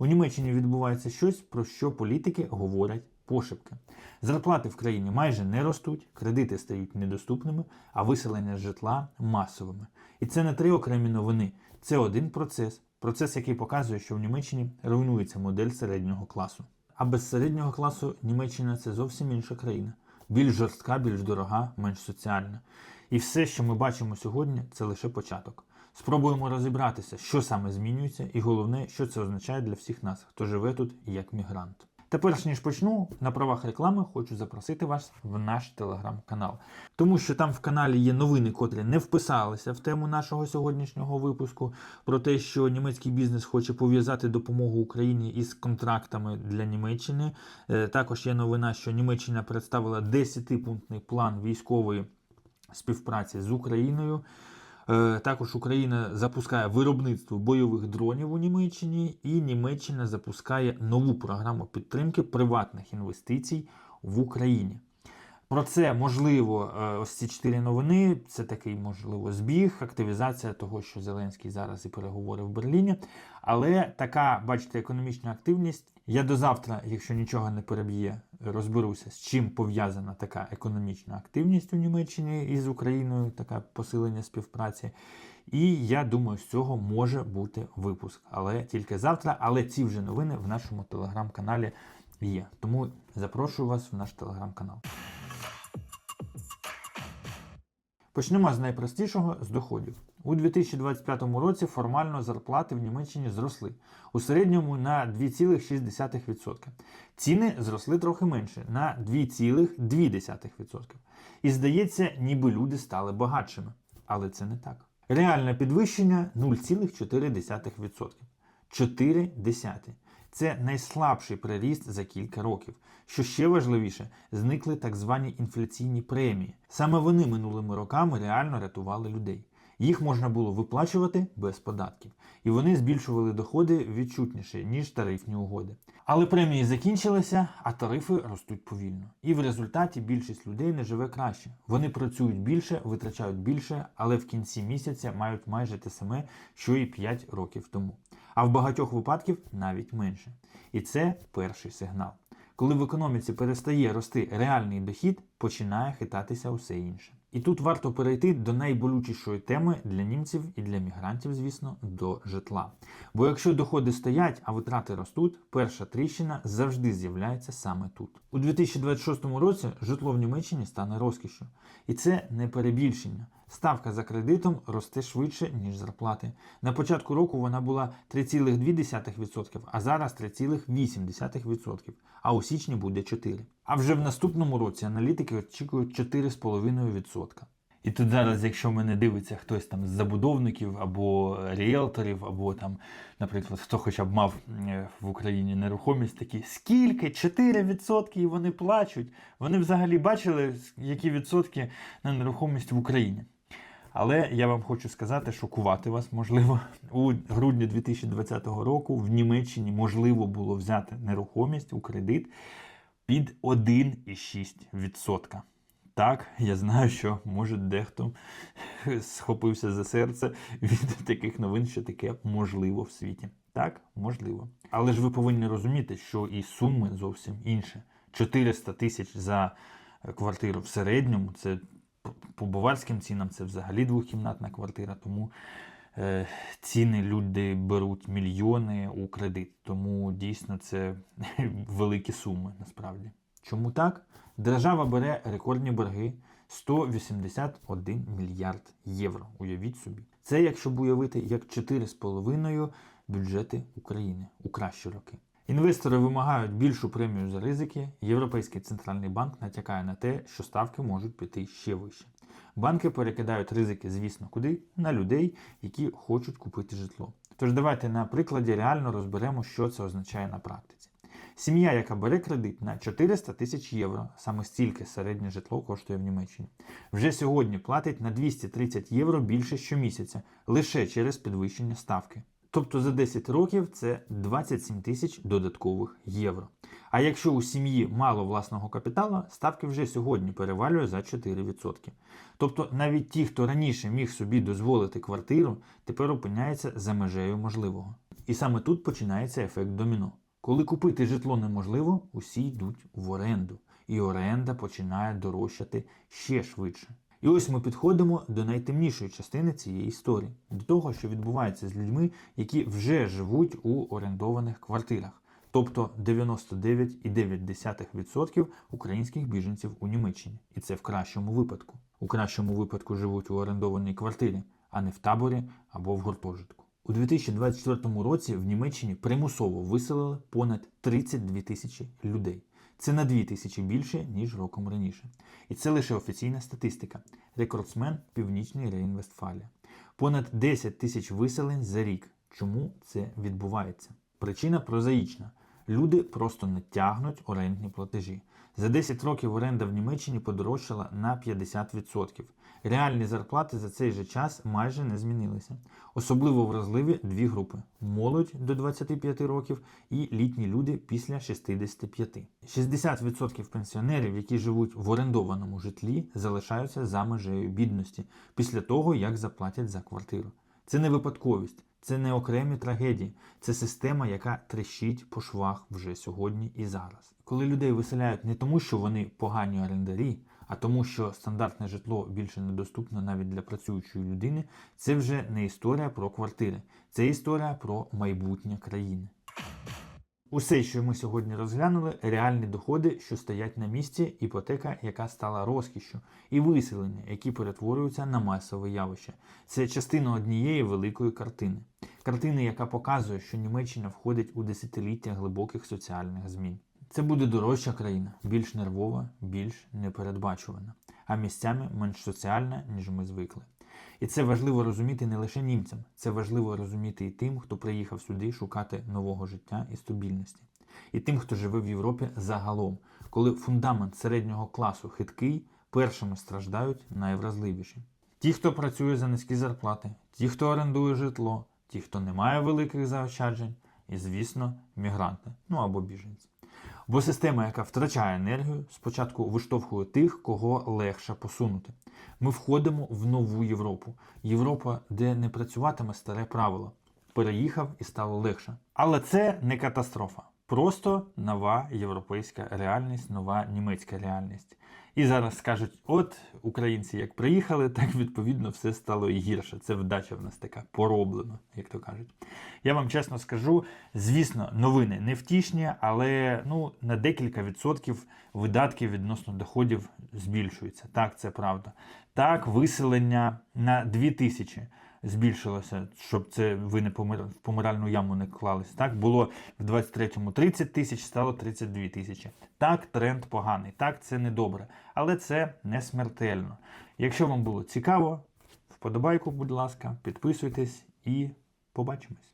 У Німеччині відбувається щось, про що політики говорять пошепки. Зарплати в країні майже не ростуть, кредити стають недоступними, а виселення з житла масовими. І це не три окремі новини, це один процес. Процес, який показує, що в Німеччині руйнується модель середнього класу. А без середнього класу Німеччина це зовсім інша країна. Більш жорстка, більш дорога, менш соціальна. І все, що ми бачимо сьогодні, це лише початок. Спробуємо розібратися, що саме змінюється, і головне, що це означає для всіх нас, хто живе тут як мігрант. Та ніж почну, на правах реклами хочу запросити вас в наш телеграм-канал. Тому що там в каналі є новини, котрі не вписалися в тему нашого сьогоднішнього випуску, про те, що німецький бізнес хоче пов'язати допомогу Україні із контрактами для Німеччини. Е, Також є новина, що Німеччина представила 10-пунктний план військової співпраці з Україною. Е, Також Україна запускає виробництво бойових дронів у Німеччині, і Німеччина запускає нову програму підтримки приватних інвестицій в Україні. Про це можливо е, ось ці чотири новини. Це такий можливо збіг, активізація того, що Зеленський зараз і переговори в Берліні. Але така, бачите, економічна активність. Я до завтра, якщо нічого не переб'є, розберуся, з чим пов'язана така економічна активність у Німеччині із Україною, така посилення співпраці. І я думаю, з цього може бути випуск, але тільки завтра. Але ці вже новини в нашому телеграм-каналі є. Тому запрошую вас в наш телеграм-канал. Почнемо з найпростішого з доходів. У 2025 році формально зарплати в Німеччині зросли у середньому на 2,6%. Ціни зросли трохи менше на 2,2%. І здається, ніби люди стали багатшими. Але це не так. Реальне підвищення 0,4%. 4 десяті. Це найслабший приріст за кілька років. Що ще важливіше, зникли так звані інфляційні премії. Саме вони минулими роками реально рятували людей. Їх можна було виплачувати без податків, і вони збільшували доходи відчутніше, ніж тарифні угоди. Але премії закінчилися, а тарифи ростуть повільно. І в результаті більшість людей не живе краще. Вони працюють більше, витрачають більше, але в кінці місяця мають майже те саме, що і 5 років тому. А в багатьох випадків навіть менше. І це перший сигнал. Коли в економіці перестає рости реальний дохід, починає хитатися усе інше. І тут варто перейти до найболючішої теми для німців і для мігрантів, звісно, до житла. Бо якщо доходи стоять, а витрати ростуть, перша тріщина завжди з'являється саме тут. У 2026 році житло в Німеччині стане розкішю. І це не перебільшення. Ставка за кредитом росте швидше, ніж зарплати. На початку року вона була 3,2%, а зараз 3,8%, а у січні буде 4%. А вже в наступному році аналітики очікують 4,5%. І тут зараз, якщо мене дивиться хтось там з забудовників або ріелторів, або там, наприклад, хто хоча б мав е, в Україні нерухомість, такі скільки? 4% і вони плачуть. Вони взагалі бачили, які відсотки на нерухомість в Україні. Але я вам хочу сказати, шокувати вас можливо. У грудні 2020 року в Німеччині можливо було взяти нерухомість у кредит під 1,6%. Так, я знаю, що може дехто схопився за серце від таких новин, що таке можливо в світі. Так, можливо. Але ж ви повинні розуміти, що і суми зовсім інші. 400 тисяч за квартиру в середньому це по- по баварським цінам це взагалі двохкімнатна квартира, тому е, ціни люди беруть мільйони у кредит. Тому дійсно це великі суми насправді. Чому так? Держава бере рекордні борги 181 мільярд євро. Уявіть собі. Це якщо б уявити як 4,5 бюджети України у кращі роки. Інвестори вимагають більшу премію за ризики. Європейський центральний банк натякає на те, що ставки можуть піти ще вище. Банки перекидають ризики, звісно, куди? На людей, які хочуть купити житло. Тож давайте на прикладі реально розберемо, що це означає на практиці. Сім'я, яка бере кредит на 400 тисяч євро, саме стільки середнє житло коштує в Німеччині, вже сьогодні платить на 230 євро більше щомісяця, лише через підвищення ставки. Тобто за 10 років це 27 тисяч додаткових євро. А якщо у сім'ї мало власного капіталу, ставки вже сьогодні перевалює за 4%. Тобто навіть ті, хто раніше міг собі дозволити квартиру, тепер опиняється за межею можливого. І саме тут починається ефект доміно. Коли купити житло неможливо, усі йдуть в оренду, і оренда починає дорожчати ще швидше. І ось ми підходимо до найтемнішої частини цієї історії, до того, що відбувається з людьми, які вже живуть у орендованих квартирах, тобто 99,9% українських біженців у Німеччині. І це в кращому випадку. У кращому випадку живуть у орендованій квартирі, а не в таборі або в гуртожитку. У 2024 році в Німеччині примусово виселили понад 32 тисячі людей. Це на 2 тисячі більше, ніж роком раніше. І це лише офіційна статистика. Рекордсмен Північний Рейн-Вестфалія. Понад 10 тисяч виселень за рік. Чому це відбувається? Причина прозаїчна. Люди просто не тягнуть орендні платежі. За 10 років оренда в Німеччині подорожчала на 50%. Реальні зарплати за цей же час майже не змінилися. Особливо вразливі дві групи: молодь до 25 років і літні люди після 65. 60% пенсіонерів, які живуть в орендованому житлі, залишаються за межею бідності після того, як заплатять за квартиру. Це не випадковість, це не окремі трагедії, це система, яка трещить по швах вже сьогодні і зараз. Коли людей виселяють не тому, що вони погані орендарі, а тому, що стандартне житло більше недоступне навіть для працюючої людини, це вже не історія про квартири, це історія про майбутнє країни. Усе, що ми сьогодні розглянули, реальні доходи, що стоять на місці, іпотека, яка стала розкішшю, і виселення, які перетворюються на масове явище. Це частина однієї великої картини. Картини, яка показує, що Німеччина входить у десятиліття глибоких соціальних змін. Це буде дорожча країна, більш нервова, більш непередбачувана, а місцями менш соціальна, ніж ми звикли. І це важливо розуміти не лише німцям, це важливо розуміти і тим, хто приїхав сюди шукати нового життя і стабільності, і тим, хто живе в Європі загалом, коли фундамент середнього класу хиткий, першими страждають найвразливіші. Ті, хто працює за низькі зарплати, ті, хто орендує житло, ті, хто не має великих заощаджень, і, звісно, мігранти, ну або біженці. Бо система, яка втрачає енергію, спочатку виштовхує тих, кого легше посунути. Ми входимо в нову Європу. Європа, де не працюватиме старе правило. Переїхав і стало легше. Але це не катастрофа. Просто нова європейська реальність, нова німецька реальність. І зараз скажуть: от українці як приїхали, так відповідно все стало і гірше. Це вдача в нас така пороблена, як то кажуть. Я вам чесно скажу, звісно, новини не втішні, але ну, на декілька відсотків видатки відносно доходів збільшуються. Так, це правда. Так, виселення на 2 тисячі збільшилося, щоб це ви не помир... в помиральну яму не клались. Так, було в 23-му 30 тисяч, стало 32 тисячі. Так, тренд поганий, так, це не добре, але це не смертельно. Якщо вам було цікаво, вподобайку, будь ласка, підписуйтесь і побачимось.